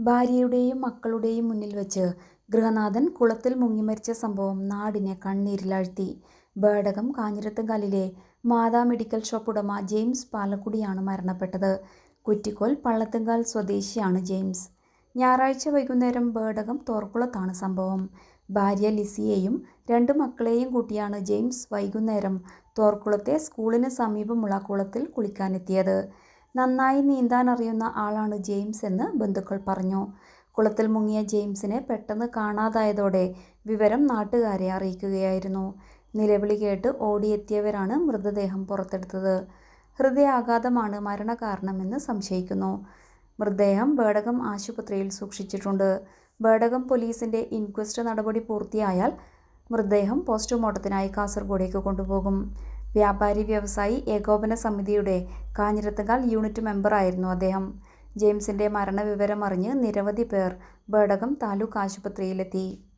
ഭാര്യയുടെയും മക്കളുടെയും മുന്നിൽ വെച്ച് ഗൃഹനാഥൻ കുളത്തിൽ മുങ്ങിമരിച്ച സംഭവം നാടിനെ കണ്ണീരിലാഴ്ത്തി. ബേടകം കാഞ്ഞിരത്തുകാലിലെ മാതാ മെഡിക്കൽ ഷോപ്പ് ഉടമ ജെയിംസ് പാലക്കുടിയാണ് മരണപ്പെട്ടത്. കുറ്റിക്കോൽ പള്ളത്തുങ്കാൽ സ്വദേശിയാണ് ജെയിംസ്. ഞായറാഴ്ച വൈകുന്നേരം ബേടകം തോർക്കുളത്താണ് സംഭവം. ഭാര്യ ലിസിയെയും രണ്ട് മക്കളെയും കൂട്ടിയാണ് ജെയിംസ് വൈകുന്നേരം തോർക്കുളത്തെ സ്കൂളിന് സമീപമുള്ള കുളത്തിൽ കുളിക്കാനെത്തിയത്. നന്നായി നീന്താൻ അറിയുന്ന ആളാണ് ജെയിംസ് എന്ന് ബന്ധുക്കൾ പറഞ്ഞു. കുളത്തിൽ മുങ്ങിയ ജെയിംസിനെ പെട്ടെന്ന് കാണാതായതോടെ വിവരം നാട്ടുകാരെ അറിയിക്കുകയായിരുന്നു. നിലവിളി കേട്ട് ഓടിയെത്തിയവരാണ് മൃതദേഹം പുറത്തെടുത്തത്. ഹൃദയാഘാതമാണ് മരണകാരണമെന്ന് സംശയിക്കുന്നു. മൃതദേഹം ബേടകം ആശുപത്രിയിൽ സൂക്ഷിച്ചിട്ടുണ്ട്. ബേടകം പോലീസിന്റെ ഇൻക്വസ്റ്റ് നടപടി പൂർത്തിയായാൽ മൃതദേഹം പോസ്റ്റ്മോർട്ടത്തിനായി കാസർഗോഡേക്ക് കൊണ്ടുപോകും. വ്യാപാരി വ്യവസായി ഏകോപന സമിതിയുടെ കാഞ്ഞിരത്തങ്കാൽ യൂണിറ്റ് മെമ്പറായിരുന്നു അദ്ദേഹം. ജെയിംസിന്റെ മരണവിവരമറിഞ്ഞ് നിരവധി പേർ ബേഡകം താലൂക്ക് ആശുപത്രിയിലെത്തി.